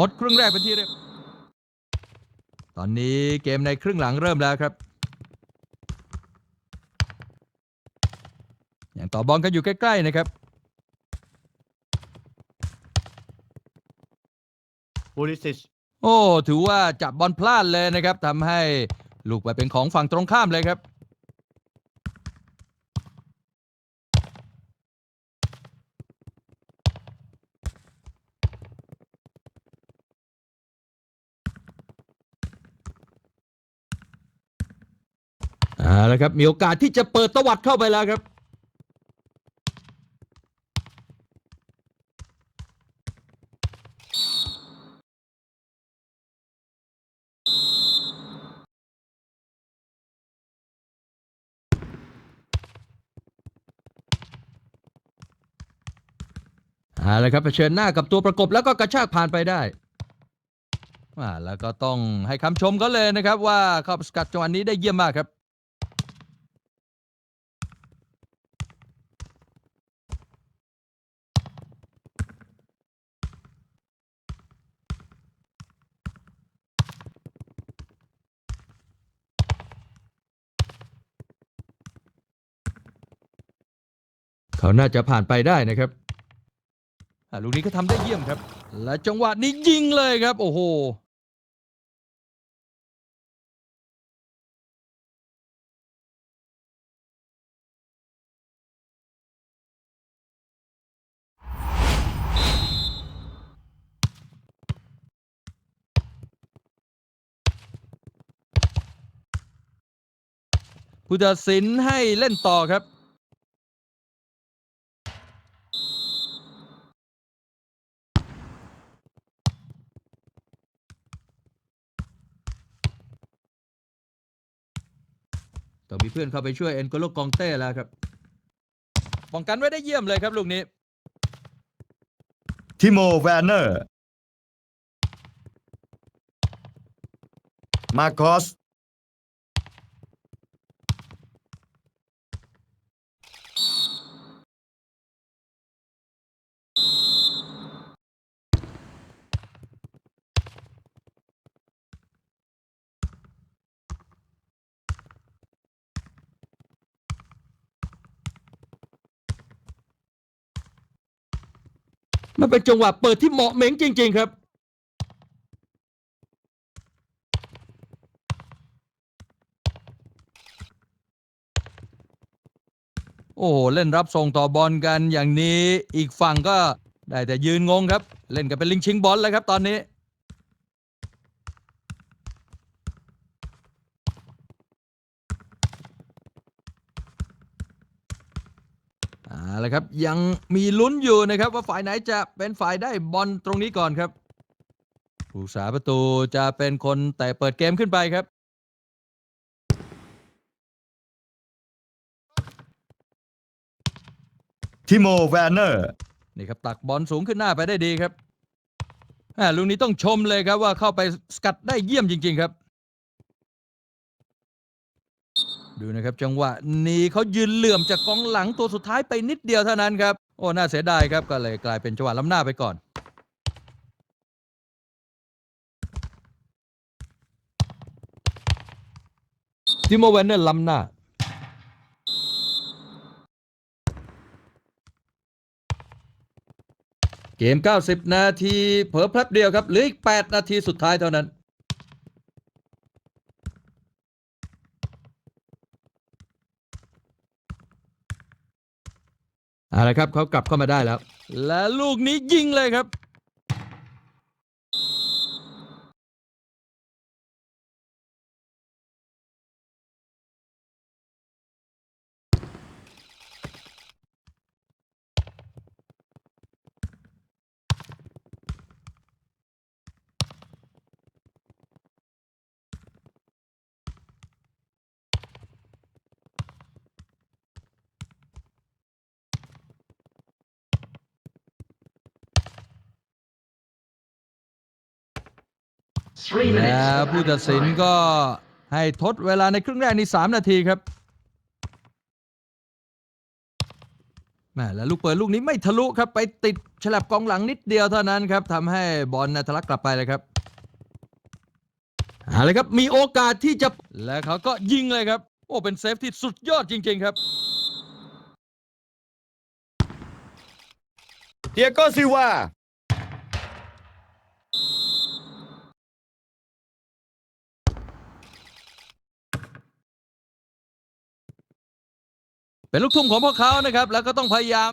หมดครึ่งแรกเป็นที่เรียบ ตอนนี้เกมในครึ่งหลังเริ่มแล้วครับ อย่างต่อบอลกันอยู่ใกล้ ๆ นะครับบูริสิชโอ้ ถือว่าจับบอลพลาดเลยนะครับทำให้ลูกไปเป็นของฝั่งตรงข้ามเลยครับ อาละครับมีโอกาสที่จะเปิดตวัดเข้าไปแล้วครับ เอาละครับเผชิญหน้ากับตัวประกบแล้วก็กระชากผ่านไปได้อ่าแล้วก็ต้องให้คำชมเขาเลยนะครับว่าเข้าสกัดจังหวะนี้ได้เยี่ยมมากครับ เขาน่าจะผ่านไปได้นะครับลูกนี้ก็ทำได้เยี่ยมครับ และจังหวะนี้ยิงเลยครับ โอ้โหผู้ตัดสินให้เล่นต่อครับ ต้องมีเพื่อนเข้าไปช่วยเอ็นโกโลกองเต้แล้วครับป้องกันไว้ได้เยี่ยมเลยครับลูกนี้ ทิโมแวนเนอร์ มาคอส มันเป็นจังหวะเปิดที่เหมาะเหม็งจริง ๆ ครับ โอ้โหเล่นรับส่งต่อบอลกันอย่างนี้อีกฝั่งก็ได้แต่ยืนงงครับ เล่นกันเป็นลิงชิงบอลแล้วครับตอนนี้ เอาละครับ ยังมีลุ้นอยู่นะครับว่าฝ่ายไหนจะเป็นฝ่ายได้บอลตรงนี้ก่อนครับผู้สาประตูจะเป็นคนแต่เปิดเกมขึ้นไปครับ ทิโมแวนเนอร์นี่ครับตักบอลสูงขึ้นหน้าไปได้ดีครับอ่าลูกนี้ต้องชมเลยครับว่าเข้าไปสกัดได้เยี่ยมจริง ๆ ครับ ดูนะครับจังหวะนี้เขายืนเหลื่อมจากกองหลังตัวสุดท้ายไปนิดเดียวเท่านั้นครับ โอ้น่าเสียดายครับก็เลยกลายเป็นจังหวะล้ำหน้าไปก่อนทิโมเวนเนอร์ล้ำหน้า เกม 90 นาที เผลอแป๊บเดียวครับเหลืออีก 8 นาทีสุดท้ายเท่านั้น เอาละครับเขากลับเข้ามาได้แล้ว และลูกนี้ยิงเลยครับ แล้วผู้ตัดสินก็ให้ทดเวลาในครึ่งแรกนี่3นาทีครับแม่และลูกเปิดลูกนี้ไม่ทะลุครับ ไปติดฉลับกองหลังนิดเดียวเท่านั้นครับทำให้บอลนะทะลักกลับไปเลยครับเอาเลยครับมีโอกาสที่จะและเขาก็ยิงเลยครับ โอ้เป็นเซฟที่สุดยอดจริง ๆ ครับเทียโกซิวา เป็นลูกทุ่งของพวกเขานะครับ แล้วก็ต้องพยายาม